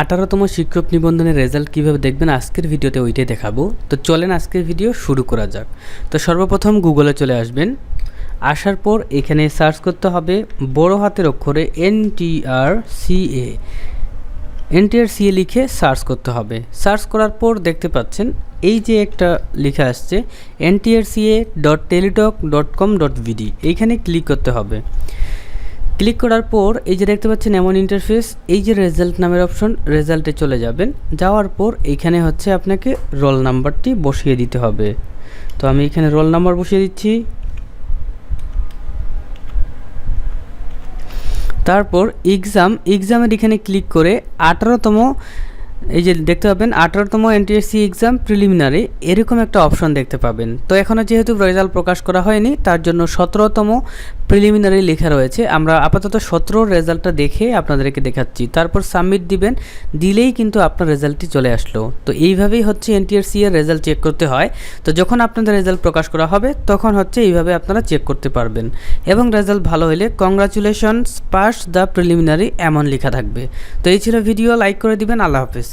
আঠারোতম শিক্ষক নিবন্ধনের রেজাল্ট কীভাবে দেখবেন আজকের ভিডিওতে ওইটাই দেখাবো। তো চলেন আজকের ভিডিও শুরু করা যাক। তো সর্বপ্রথম গুগলে চলে আসবেন। আসার পর এখানে সার্চ করতে হবে বড় হাতের অক্ষরে N T R C A. NTR CA লিখে সার্চ করতে হবে। সার্চ করার পর দেখতে পাচ্ছেন এই যে একটা লেখা আসছে NTR CA dot Teletalk dot com dot BD. এইখানে ক্লিক করতে হবে। ক্লিক করার পর এই যে দেখতে পাচ্ছেন এমন ইন্টারফেস এই যে রেজাল্ট নামের অপশন রেজাল্টে চলে যাবেন। যাওয়ার পর এইখানে হচ্ছে আপনাকে রোল নাম্বারটি বসিয়ে দিতে হবে। তো আমি এখানে রোল নাম্বার বসিয়ে দিচ্ছি। তারপর এক্সাম এক্সামের এখানে ক্লিক করে আঠারোতম, এই যে দেখতে পাবেন, আঠারোতম এনটিএসসি এক্সাম প্রিলিমিনারি এরকম একটা অপশন দেখতে পাবেন। তো এখনও যেহেতু রেজাল্ট প্রকাশ করা হয়নি, তার জন্য সতেরোতম প্রিলিমিনারি লেখা রয়েছে। আমরা আপাতত সতেরোর রেজাল্টটা দেখে আপনাদেরকে দেখাচ্ছি। তারপর সাবমিট দিবেন, দিলেই কিন্তু আপনার রেজাল্টটি চলে আসলো। তো এইভাবেই হচ্ছে এনটিএসসি এর রেজাল্ট চেক করতে হয়। তো যখন আপনাদের রেজাল্ট প্রকাশ করা হবে, তখন হচ্ছে এইভাবে আপনারা চেক করতে পারবেন। এবং রেজাল্ট ভালো হলে কংগ্রাচুলেশনস পাস দ্য প্রিলিমিনারি এমন লেখা থাকবে। তো এই ছিল ভিডিও লাইক করে দিবেন, আল্লাহ হাফেজ।